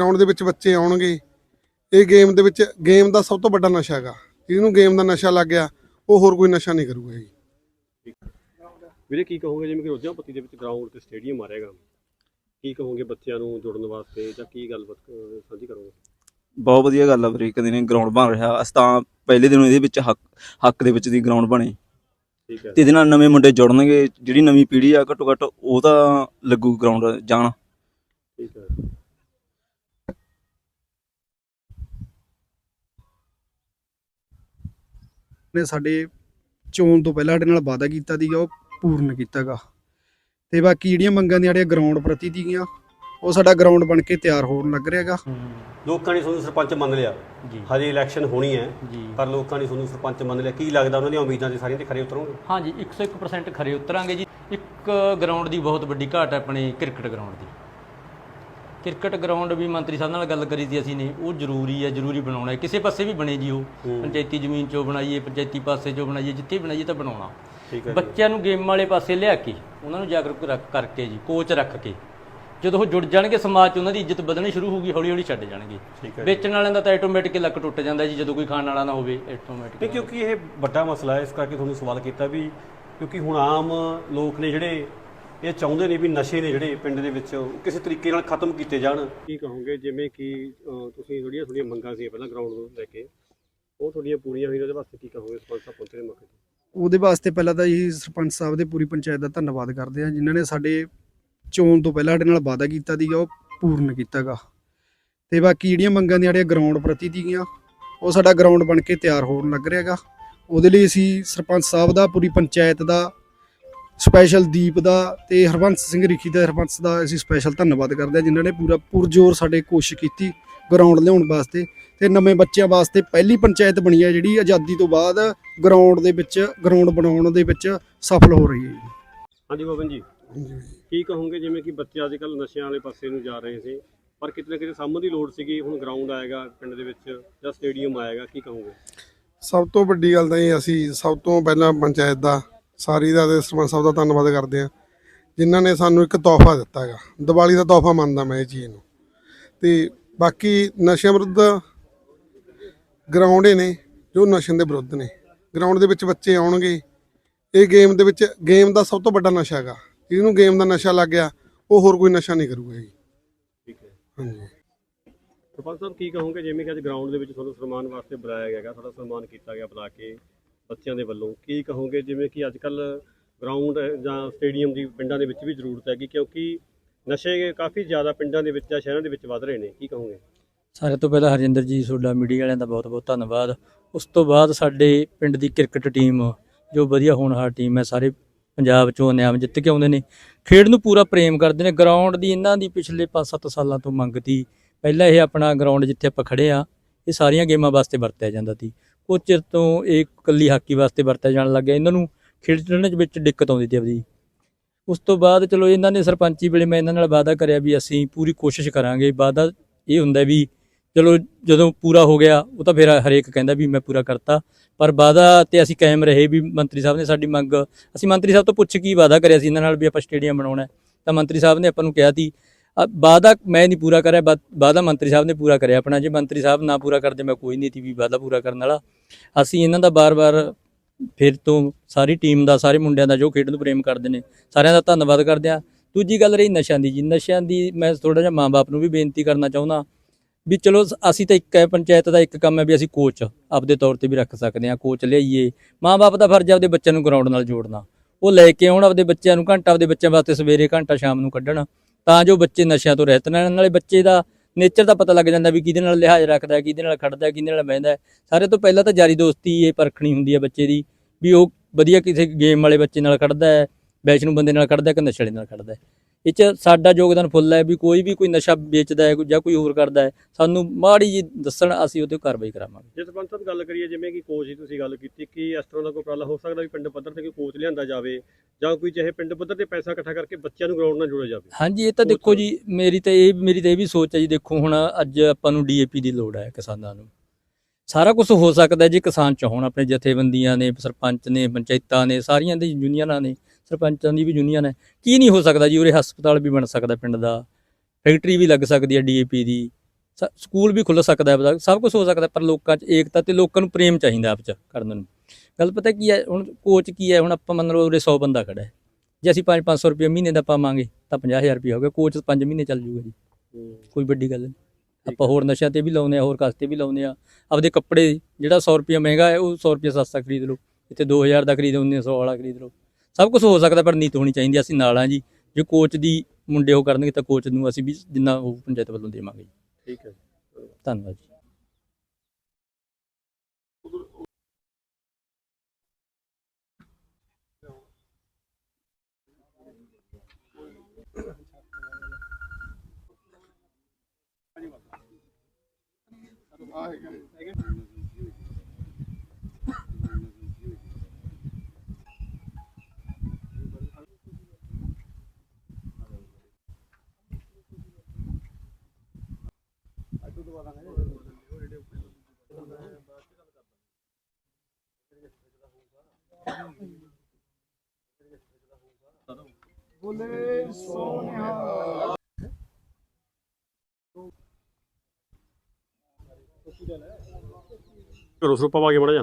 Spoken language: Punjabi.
ਗਰਾਊਂਡ ਦੇ ਵਿੱਚ ਬੱਚੇ ਆਉਣਗੇ। ਇਹ ਗੇਮ ਦੇ ਵਿੱਚ ਗੇਮ ਦਾ ਸਭ ਤੋਂ ਵੱਡਾ ਨਸ਼ਾ ਹੈਗਾ। ਜਿਹਨੂੰ ਗੇਮ ਦਾ ਨਸ਼ਾ ਲੱਗ ਗਿਆ ਉਹ ਹੋਰ ਕੋਈ ਨਸ਼ਾ ਨਹੀਂ ਕਰੂਗਾ ਜੀ। ਵੀਰੇ ਕੀ ਕਹੋਗੇ ਜਿਵੇਂ ਕਿ ਰੋਜਾਪੱਤੀ ਦੇ ਵਿੱਚ ਗਰਾਊਂਡ ਤੇ ਸਟੇਡੀਅਮ ਆ ਰਹੇਗਾ ਕੀ ਕਹੋਗੇ ਬੱਚਿਆਂ ਨੂੰ ਜੁੜਨ ਵਾਸਤੇ ਜਾਂ ਕੀ ਗੱਲਬਾਤ ਅਹ, ਸਾਂਝੀ ਕਰੋਗੇ? ਬਹੁਤ ਵਧੀਆ ਗੱਲ ਆ ਵੀਰੇ ਕਦੇ ਨੇ ਗਰਾਊਂਡ ਬਣ ਰਿਹਾ। ਅਸੀਂ ਤਾਂ ਪਹਿਲੇ ਦਿਨੋਂ ਇਹਦੇ ਵਿੱਚ ਹੱਕ ਹੱਕ ਦੇ ਵਿੱਚ ਦੀ ਗਰਾਊਂਡ ਬਣੇ। ਠੀਕ ਹੈ। ਤੇ ਇਹਦੇ ਨਾਲ ਨਵੇਂ ਮੁੰਡੇ ਜੁੜਨਗੇ। ਜਿਹੜੀ ਨਵੀਂ ਪੀੜ੍ਹੀ ਆ ਘੱਟੋ ਘੱਟ ਉਹ ਤਾਂ ਲੱਗੂ ਗਰਾਊਂਡ ਜਾਣ। ਠੀਕ ਹੈ। ਨੇ ਸਾਡੇ ਚੋਣ ਤੋਂ ਪਹਿਲਾਂ ਸਾਡੇ ਨਾਲ ਵਾਅਦਾ ਕੀਤਾ ਸੀਗਾ ਉਹ ਪੂਰਨ ਕੀਤਾਗਾ। ਤੇ ਬਾਕੀ ਜਿਹੜੀਆਂ ਮੰਗਾਂ ਦੀਆਂ ਸਾਡੀਆਂ ਗਰਾਊਂਡ ਪ੍ਰਤੀ ਸੀਗੀਆਂ ਉਹ ਸਾਡਾ ਗਰਾਊਂਡ ਬਣ ਕੇ ਤਿਆਰ ਹੋਣ ਲੱਗ ਰਿਹਾਗਾ। ਲੋਕਾਂ ਨੇ ਤੁਹਾਨੂੰ ਸਰਪੰਚ ਮੰਨ ਲਿਆ। ਜੀ। ਹਜੇ ਇਲੈਕਸ਼ਨ ਹੋਣੀ ਹੈ ਜੀ। ਪਰ ਲੋਕਾਂ ਨੇ ਤੁਹਾਨੂੰ ਸਰਪੰਚ ਮੰਨ ਲਿਆ। ਕੀ ਲੱਗਦਾ ਉਹਨਾਂ ਦੀਆਂ ਉਮੀਦਾਂ ਤੇ ਸਾਰੀਆਂ ਤੇ ਖਰੇ ਉਤਰੋਗੇ? ਹਾਂਜੀ 101% ਖਰੇ ਉਤਰਾਂਗੇ ਜੀ। ਇੱਕ ਗਰਾਊਂਡ ਦੀ ਬਹੁਤ ਵੱਡੀ ਘਾਟ ਹੈ ਆਪਣੀ ਕ੍ਰਿਕਟ ਗਰਾਊਂਡ ਦੀ। ਕ੍ਰਿਕਟ ਗਰਾਊਂਡ ਵੀ ਮੰਤਰੀ ਸਾਹਿਬ ਨਾਲ ਗੱਲ ਕਰੀ ਸੀ ਅਸੀਂ ਨੇ ਉਹ ਜ਼ਰੂਰੀ ਹੈ ਜ਼ਰੂਰੀ ਬਣਾਉਣਾ ਹੈ। ਕਿਸੇ ਪਾਸੇ ਵੀ ਬਣੇ ਜੀ ਉਹ। ਪੰਚਾਇਤੀ ਜ਼ਮੀਨ 'ਚੋਂ ਬਣਾਈਏ ਪੰਚਾਇਤੀ ਪਾਸੇ 'ਚੋਂ ਬਣਾਈਏ ਜਿੱਥੇ ਬਣਾਈਏ ਤਾਂ ਬਣਾਉਣਾ। ਬੱਚਿਆਂ ਨੂੰ ਗੇਮ ਵਾਲੇ ਪਾਸੇ ਲਿਆ ਕੇ ਉਹਨਾਂ ਨੂੰ ਜਾਗਰੂਕ ਰੱਖ ਕਰਕੇ ਜੀ ਕੋਚ ਰੱਖ ਕੇ। ਜਦੋਂ ਉਹ ਜੁੜ ਜਾਣਗੇ ਸਮਾਜ 'ਚ ਉਹਨਾਂ ਦੀ ਇੱਜ਼ਤ ਵਧਣੀ ਸ਼ੁਰੂ ਹੋਊਗੀ ਹੌਲੀ ਹੌਲੀ ਛੱਡ ਜਾਣਗੇ। ਵੇਚਣ ਵਾਲਿਆਂ ਦਾ ਤਾਂ ਆਟੋਮੈਟਿਕ ਲੱਕ ਟੁੱਟ ਜਾਂਦਾ ਜੀ ਜਦੋਂ ਕੋਈ ਖਾਣ ਵਾਲਾ ਨਾ ਹੋਵੇ ਆਟੋਮੈਟਿਕ ਕਿਉਂਕਿ ਇਹ ਵੱਡਾ ਮਸਲਾ ਹੈ ਇਸ ਕਰਕੇ ਤੁਹਾਨੂੰ ਸਵਾਲ ਕੀਤਾ ਵੀ ਕਿਉਂਕਿ ਹੁਣ ਆਮ ਲੋਕ ਨੇ ਜਿਹੜੇ ਇਹ ਚਾਹੁੰਦੇ ਨੇ ਵੀ ਨਸ਼ੇ ਨੇ ਜਿਹੜੇ ਪਿੰਡ ਦੇ ਵਿੱਚ ਉਹ ਕਿਸੇ ਤਰੀਕੇ ਨਾਲ ਖਤਮ ਕੀਤੇ ਜਾਣ। ਕੀ ਕਹੋਗੇ? ਜਿਵੇਂ ਕਿ ਅਹ, ਤੁਸੀਂ ਜਿਹੜੀਆਂ ਤੁਹਾਡੀਆਂ ਮੰਗਾਂ ਸੀ ਪਹਿਲਾਂ ਗਰਾਊਂਡ ਨੂੰ ਲੈ ਕੇ। ਉਹ ਤੁਹਾਡੀਆਂ ਪੂਰੀਆਂ ਹੋਈਆਂ ਉਹਦੇ ਵਾਸਤੇ ਕੀ ਕਹੋਗੇ? ਸਰਪੰਚ ਸਾਹਿਬ ਪਹੁੰਚੇ ਨੇ ਮੌਕੇ ਤੇ। ਉਹਦੇ ਵਾਸਤੇ ਪਹਿਲਾਂ ਤਾਂ ਜੀ ਸਰਪੰਚ ਸਾਹਿਬ ਦੇ ਪੂਰੀ ਪੰਚਾਇਤ ਦਾ ਧੰਨਵਾਦ ਕਰਦੇ ਆ ਜਿਨ੍ਹਾਂ ਨੇ ਸਾਡੇ ਚੋਣ ਤੋਂ ਪਹਿਲਾਂ ਸਾਡੇ ਨਾਲ ਵਾਅਦਾ ਕੀਤਾ ਸੀਗਾ ਉਹ ਪੂਰਨ ਕੀਤਾਗਾ। ਤੇ ਬਾਕੀ ਜਿਹੜੀਆਂ ਮੰਗਾਂ ਦੀਆਂ ਸਾਡੀਆਂ ਗਰਾਊਂਡ ਪ੍ਰਤੀ ਸੀਗੀਆਂ ਉਹ ਸਾਡਾ ਗਰਾਊਂਡ ਬਣ ਕੇ ਤਿਆਰ ਹੋਣ ਲੱਗ ਰਿਹਾਗਾ। ਉਹਦੇ ਲਈ ਅਸੀਂ ਸਰਪੰਚ ਸਾਹਿਬ ਦਾ ਪੂਰੀ ਪੰਚਾਇਤ ਦਾ ਸਪੈਸ਼ਲ ਦੀਪ ਦਾ ਤੇ ਹਰਬੰਸ ਸਿੰਘ ਰਿਖੀ ਦਾ ਸਰਪੰਚ ਦਾ ਅਸੀਂ ਸਪੈਸ਼ਲ ਧੰਨਵਾਦ ਕਰਦੇ ਹਾਂ ਜਿਨ੍ਹਾਂ ਨੇ ਪੂਰਾ ਪੁਰਜੋਰ ਸਾਡੇ ਕੋਸ਼ਿਸ਼ ਕੀਤੀ ਗਰਾਊਂਡ ਲਿਆਉਣ ਵਾਸਤੇ ਤੇ ਨਵੇਂ ਬੱਚਿਆਂ ਵਾਸਤੇ ਪਹਿਲੀ ਪੰਚਾਇਤ ਬਣੀ ਹੈ ਜਿਹੜੀ ਆਜ਼ਾਦੀ ਤੋਂ ਬਾਅਦ ਗਰਾਊਂਡ ਦੇ ਵਿੱਚ ਗਰਾਊਂਡ ਬਣਾਉਣ ਦੇ ਵਿੱਚ ਸਫਲ ਹੋ ਰਹੀ ਹੈ ਜੀ। ਹਾਂਜੀ ਗੋਬਿੰਦ ਜੀ। ਕੀ ਕਹੋਗੇ ਜਿਵੇਂ ਕਿ ਬੱਚੇ ਅੱਜ ਕੱਲ ਨਸ਼ਿਆਂ ਵਾਲੇ ਪਾਸੇ ਨੂੰ ਜਾ ਰਹੇ ਸੀ ਪਰ ਕਿਤੇ ਨਾ ਕਿਤੇ ਸਾਂਭਣ ਦੀ ਲੋੜ ਸੀਗੀ ਹੁਣ ਗਰਾਊਂਡ ਆਏਗਾ ਪਿੰਡ ਦੇ ਵਿੱਚ ਜਾਂ ਸਟੇਡੀਅਮ ਆਏਗਾ ਕੀ ਕਹੋਗੇ? ਸਭ ਤੋਂ ਵੱਡੀ ਗੱਲ ਤਾਂ ਇਹ ਅਸੀਂ ਸਭ ਤੋਂ ਪਹਿਲਾਂ ਪੰਚਾਇਤ ਦਾ ਸਾਰੀ ਦਾ ਤੇ ਸਰਪੰਚ ਸਾਹਿਬ ਦਾ ਧੰਨਵਾਦ ਕਰਦੇ ਹਾਂ। ਜਿਨ੍ਹਾਂ ਨੇ ਸਾਨੂੰ ਇੱਕ ਤੋਹਫਾ ਦਿੱਤਾ ਹੈਗਾ। ਦੀਵਾਲੀ ਦਾ ਤੋਹਫਾ ਮੰਨਦਾ ਮੈਂ ਇਹ ਚੀਜ਼ ਨੂੰ। ਤੇ ਬਾਕੀ ਨਸ਼ਿਆਂ ਵਿਰੁੱਧ ਗਰਾਊਂਡ ਹੀ ਨੇ ਜੋ ਨਸ਼ਿਆਂ ਦੇ ਵਿਰੁੱਧ ਨੇ। ਗਰਾਊਂਡ ਦੇ ਵਿੱਚ ਬੱਚੇ ਆਉਣਗੇ। ਇਹ ਗੇਮ ਦੇ ਵਿੱਚ ਗੇਮ ਦਾ ਸਭ ਤੋਂ ਵੱਡਾ ਨਸ਼ਾ ਹੈਗਾ। ਜਿਹਨੂੰ ਗੇਮ ਦਾ ਨਸ਼ਾ ਲੱਗ ਗਿਆ ਉਹ ਹੋਰ ਕੋਈ ਨਸ਼ਾ ਨਹੀਂ ਕਰੂਗਾ ਜੀ। ਠੀਕ ਹੈ। ਹਾਂਜੀ। ਸਰਪੰਚ ਸਾਹਿਬ ਕੀ ਕਹੋਗੇ? ਜਿਵੇਂ ਕਿ ਅੱਜ ਗਰਾਊਂਡ ਦੇ ਵਿੱਚ ਤੁਹਾਨੂੰ ਸਨਮਾਨ ਵਾਸਤੇ ਬੁਲਾਇਆ ਗਿਆ ਹੈਗਾ ਤੁਹਾਡਾ ਸਨਮਾਨ ਕੀਤਾ ਗਿਆ ਬੁਲਾ ਕੇ। ਬੱਚਿਆਂ ਦੇ ਵੱਲੋਂ। ਕੀ ਕਹੋਗੇ? ਜਿਵੇਂ ਕਿ ਅੱਜ ਕੱਲ ਗਰਾਊਂਡ ਜਾਂ ਸਟੇਡੀਅਮ ਦੀ ਪਿੰਡਾਂ ਦੇ ਵਿੱਚ ਵੀ ਜ਼ਰੂਰਤ ਹੈਗੀ, ਕਿਉਂਕਿ ਨਸ਼ੇ ਕਾਫੀ ਜ਼ਿਆਦਾ ਪਿੰਡਾਂ ਦੇ ਵਿੱਚ ਜਾਂ ਸ਼ਹਿਰਾਂ ਦੇ ਵਿੱਚ ਵੱਧ ਰਹੇ ਨੇ। ਕੀ ਕਹੋਗੇ? ਸਾਰੇ ਤੋਂ ਪਹਿਲਾਂ ਹਰਜਿੰਦਰ ਜੀ, ਤੁਹਾਡਾ ਮੀਡੀਆ ਵਾਲਿਆਂ ਦਾ ਬਹੁਤ-ਬਹੁਤ ਧੰਨਵਾਦ। ਉਸ ਤੋਂ ਬਾਅਦ ਸਾਡੇ ਪਿੰਡ ਦੀ ਕ੍ਰਿਕਟ ਟੀਮ, ਜੋ ਵਧੀਆ ਹੋਣਹਾਰ ਟੀਮ ਹੈ, ਸਾਰੇ ਪੰਜਾਬ ਚੋਂ ਨਿਆਮ ਜਿੱਤ ਕੇ ਆਉਂਦੇ ਨੇ। ਖੇਡ ਨੂੰ ਪੂਰਾ ਪ੍ਰੇਮ ਕਰਦੇ ਨੇ। ਗਰਾਊਂਡ ਦੀ ਇਹਨਾਂ ਦੀ ਪਿਛਲੇ 5-7 ਸਾਲਾਂ ਤੋਂ ਮੰਗ ਤੀ ਪਹਿਲਾਂ ਇਹ ਆਪਣਾ ਗਰਾਊਂਡ ਜਿੱਥੇ ਆਪਾਂ ਖੜੇ ਆ ਇਹ ਸਾਰੀਆਂ ਗੇਮਾਂ ਵਾਸਤੇ ਵਰਤਿਆ ਜਾਂਦਾ ਸੀ। ਉਹ ਚਿਰ ਤੋਂ ਇਹ ਇਕੱਲੀ ਹਾਕੀ ਵਾਸਤੇ ਵਰਤਿਆ ਜਾਣ ਲੱਗ ਗਿਆ। ਇਹਨਾਂ ਨੂੰ ਖੇਡਣ ਦੇ ਵਿੱਚ ਦਿੱਕਤ ਆਉਂਦੀ ਸੀ ਆਪਦੀ। ਉਸ ਤੋਂ ਬਾਅਦ ਚਲੋ ਇਹਨਾਂ ਨੇ ਸਰਪੰਚੀ ਵੇਲੇ ਮੈਂ ਇਹਨਾਂ ਨਾਲ ਵਾਅਦਾ ਕਰਿਆ ਵੀ ਅਸੀਂ ਪੂਰੀ ਕੋਸ਼ਿਸ਼ ਕਰਾਂਗੇ। ਵਾਅਦਾ ਇਹ ਹੁੰਦਾ ਵੀ ਚਲੋ ਜਦੋਂ ਪੂਰਾ ਹੋ ਗਿਆ ਉਹ ਤਾਂ ਫਿਰ ਹਰੇਕ ਕਹਿੰਦਾ ਵੀ ਮੈਂ ਪੂਰਾ ਕਰਤਾ। ਪਰ ਵਾਅਦਾ ਤੇ ਅਸੀਂ ਕਾਇਮ ਰਹੇ ਵੀ ਮੰਤਰੀ ਸਾਹਿਬ ਨੇ ਸਾਡੀ ਮੰਗ ਅਸੀਂ ਮੰਤਰੀ ਸਾਹਿਬ ਤੋਂ ਪੁੱਛ ਕੀ ਵਾਅਦਾ ਕਰਿਆ ਸੀ ਇਹਨਾਂ ਨਾਲ ਵੀ ਆਪਾਂ ਸਟੇਡੀਅਮ ਬਣਾਉਣਾ ਤਾਂ ਮੰਤਰੀ ਸਾਹਿਬ ਨੇ ਆਪਾਂ ਨੂੰ ਕਿਹਾ ਸੀ ਅ, ਵਾਅਦਾ ਮੈਂ ਨਹੀਂ ਪੂਰਾ ਕਰਿਆ ਵਾ- ਮੰਤਰੀ ਸਾਹਿਬ ਨੇ ਪੂਰਾ ਕਰਿਆ ਆਪਣਾ। ਜੇ ਮੰਤਰੀ ਸਾਹਿਬ ਨਾ ਪੂਰਾ ਕਰਦੇ ਮੈਂ ਕੋਈ ਨਹੀਂ ਸੀ ਵੀ ਵਾਅਦਾ ਪੂਰਾ ਕਰਨ ਵਾਲਾ। ਅਸੀਂ ਇਹਨਾਂ ਦਾ ਬਾਰ-ਬਾਰ ਫਿਰ ਤੋਂ ਸਾਰੀ ਟੀਮ ਦਾ, ਸਾਰੇ ਮੁੰਡਿਆਂ ਦਾ ਜੋ ਖੇਡ ਨੂੰ ਪ੍ਰੇਮ ਕਰਦੇ ਨੇ, ਸਾਰਿਆਂ ਦਾ ਧੰਨਵਾਦ ਕਰਦੇ ਆ ਦੂਜੀ ਗੱਲ ਰਹੀ ਨਸ਼ਿਆਂ ਦੀ ਜੀ। ਨਸ਼ਿਆਂ ਦੀ ਮੈਂ ਥੋੜਾ ਜਿਹਾ ਮਾਂ-ਬਾਪ ਨੂੰ ਵੀ ਬੇਨਤੀ ਕਰਨਾ ਚਾਹੁੰਦਾ ਵੀ ਚਲੋ ਅਸੀਂ ਤਾਂ ਇੱਕ ਹੈ, ਪੰਚਾਇਤ ਦਾ ਇੱਕ ਕੰਮ ਹੈ ਵੀ ਅਸੀਂ ਕੋਚ ਆਪਦੇ ਤੌਰ ਤੇ ਵੀ ਰੱਖ ਸਕਦੇ ਹਾਂ ਕੋਚ ਲਿਆਈਏ। ਮਾਂ-ਬਾਪ ਦਾ ਫਰਜ਼ ਆਪਦੇ ਬੱਚਿਆਂ ਨੂੰ ਗਰਾਊਂਡ ਨਾਲ ਜੋੜਨਾ। ਉਹ ਲੈ ਕੇ ਆਉਣ ਆਪਦੇ ਬੱਚਿਆਂ ਨੂੰ ਘੰਟਾ, ਆਪਦੇ ਬੱਚਿਆਂ ਵਾਸਤੇ ਸਵੇਰੇ ਘੰਟਾ ਸ਼ਾਮ ਨੂੰ ਕੱਢਣ। ਤਾਂ ਜੋ ਬੱਚੇ ਨਸ਼ਿਆਂ ਤੋਂ ਰਹਿਤ ਰਹਿਣ। ਨਾਲੇ ਬੱਚੇ ਦਾ ਨੇਚਰ ਦਾ ਪਤਾ ਲੱਗ ਜਾਂਦਾ ਵੀ ਕਿਹਦੇ ਨਾਲ ਲਿਹਾਜ਼ ਰੱਖਦਾ ਕਿਹਦੇ ਨਾਲ ਖੜਦਾ ਕਿਹਦੇ ਨਾਲ ਬਹਿੰਦਾ ਹੈ। ਸਾਰੇ ਤੋਂ ਪਹਿਲਾਂ ਤਾਂ ਯਾਰੀ ਦੋਸਤੀ ਇਹ ਪਰਖਣੀ ਹੁੰਦੀ ਹੈ ਬੱਚੇ ਦੀ ਵੀ ਉਹ ਵਧੀਆ ਕਿਸੇ ਗੇਮ ਵਾਲੇ ਬੱਚੇ ਨਾਲ ਖੜਦਾ ਹੈ ਵੈਸ਼ਨੂੰ ਬੰਦੇ ਨਾਲ ਖੜਦਾ ਕਿ ਨਸ਼ੇ ਨਾਲ ਖੜਦਾ ਇਹ ਚ ਸਾਡਾ ਯੋਗਦਾਨ ਫੁੱਲ ਹੈ ਵੀ ਕੋਈ ਵੀ ਕੋਈ ਨਸ਼ਾ ਵੇਚਦਾ ਹੈ ਜਾਂ ਕੋਈ ਹੋਰ ਕਰਦਾ ਹੈ ਸਾਨੂੰ ਮਾੜੀ ਜੀ ਦੱਸਣ ਅਸੀਂ ਉਹਤੇ ਕਾਰਵਾਈ ਕਰਾਵਾਂਗੇ। ਜੇ ਸਰਪੰਚ ਸਾਹਿਬ ਗੱਲ ਕਰੀਏ ਜਿਵੇਂ ਕਿ ਕੋਚ ਦੀ ਤੁਸੀਂ ਗੱਲ ਕੀਤੀ ਕਿ ਇਸ ਤਰ੍ਹਾਂ ਦਾ ਕੋਈ ਉਪਰਾਲਾ ਹੋ ਸਕਦਾ ਵੀ ਪਿੰਡ ਪੱਧਰ ਤੇ ਕੋਈ ਕੋਚ ਲਿਆਂਦਾ ਜਾਵੇ ਜਾਂ ਕੋਈ ਚਾਹੇ ਪਿੰਡ ਪੱਧਰ ਤੇ ਪੈਸਾ ਇਕੱਠਾ ਕਰਕੇ ਬੱਚਿਆਂ ਨੂੰ ਗਰਾਊਂਡ ਨਾਲ ਜੋੜਿਆ ਜਾਵੇ। ਹਾਂਜੀ ਇਹ ਤਾਂ ਦੇਖੋ ਜੀ ਮੇਰੀ ਤਾਂ ਇਹ ਮੇਰੀ ਤਾਂ ਇਹ ਵੀ ਸੋਚ ਹੈ ਜੀ ਦੇਖੋ ਹੁਣ ਅੱਜ ਆਪਾਂ ਨੂੰ ਡੀਏਪੀ ਦੀ ਲੋੜ ਹੈ ਕਿਸਾਨਾਂ ਨੂੰ। ਸਾਰਾ ਕੁਝ ਹੋ ਸਕਦਾ ਜੇ ਕਿਸਾਨ ਚਾਹਣ ਆਪਣੇ ਜਥੇਬੰਦੀਆਂ ਨੇ ਸਰਪੰਚ ਨੇ ਪੰਚਾਇਤਾਂ ਨੇ ਸਾਰੀਆਂ ਦੀ ਯੂਨੀਅਨਾਂ ਨੇ। ਸਰਪੰਚਾਂ ਦੀ ਵੀ ਯੂਨੀਅਨ ਹੈ। ਕੀ ਨਹੀਂ ਹੋ ਸਕਦਾ ਜੀ ਉਰੇ ਹਸਪਤਾਲ ਵੀ ਬਣ ਸਕਦਾ ਪਿੰਡ ਦਾ। ਫੈਕਟਰੀ ਵੀ ਲੱਗ ਸਕਦੀ ਹੈ ਡੀਏਪੀ ਦੀ। ਸਕੂਲ ਵੀ ਖੁੱਲ ਸਕਦਾ ਹੈ ਸਭ ਕੁਝ ਹੋ ਸਕਦਾ ਪਰ ਲੋਕਾਂ 'ਚ ਏਕਤਾ ਤੇ ਲੋਕਾਂ ਨੂੰ ਪ੍ਰੇਮ ਚਾਹੀਦਾ ਆਪ 'ਚ ਕਰਨ ਨੂੰ। ਗੱਲ ਪਤਾ ਕੀ ਹੈ ਹੁਣ ਕੋਚ ਕੀ ਹੈ ਹੁਣ ਆਪਾਂ ਮੰਨ ਲਓ ਉਰੇ 100 ਬੰਦਾ ਖੜਾ ਹੈ। ਜੇ ਅਸੀਂ 5-500 ਰੁਪਏ ਮਹੀਨੇ ਦਾ ਪਾਵਾਂਗੇ ਤਾਂ 50000 ਰੁਪਏ ਹੋ ਗਿਆ। ਕੋਚ 5 ਮਹੀਨੇ ਚੱਲ ਜੂਗਾ ਜੀ। ਕੋਈ ਵੱਡੀ ਗੱਲ ਨਹੀਂ। ਆਪਾਂ ਹੋਰ ਨਸ਼ਿਆਂ ਤੇ ਵੀ ਲਾਉਂਦੇ ਆ ਹੋਰ ਕਾਸਤੇ ਵੀ ਲਾਉਂਦੇ ਆ ਆਪਦੇ ਕੱਪੜੇ ਜਿਹੜਾ 100 ਰੁਪਏ ਮਹਿੰਗਾ ਹੈ ਉਹ 100 ਰੁਪਏ ਸਸਤਾ ਖਰੀਦ ਲਓ। ਇੱਥੇ 2000 ਦਾ ਖਰੀਦ 1900 ਵਾਲਾ ਖਰੀਦ ਲਓ। ਸਭ ਕੁਝ ਹੋ ਸਕਦਾ ਪਰ ਨੀਤ ਹੋਣੀ ਚਾਹੀਦੀ। ਅਸੀਂ ਨਾਲ ਆ ਜੀ। ਜੇ ਕੋਚ ਦੀ ਮੁੰਡੇ ਉਹ ਕਰਨਗੇ ਤਾਂ ਕੋਚ ਨੂੰ ਅਸੀਂ ਵੀ ਜਿੰਨਾ ਉਹ ਪੰਚਾਇਤ ਵੱਲੋਂ ਦੇਵਾਂਗੇ ਜੀ। ਠੀਕ ਹੈ ਧੰਨਵਾਦ ਜੀ। ਕਰੋ ਸਰੂਪਾ ਪਾ ਕੇ ਮੜਾ ਜਾ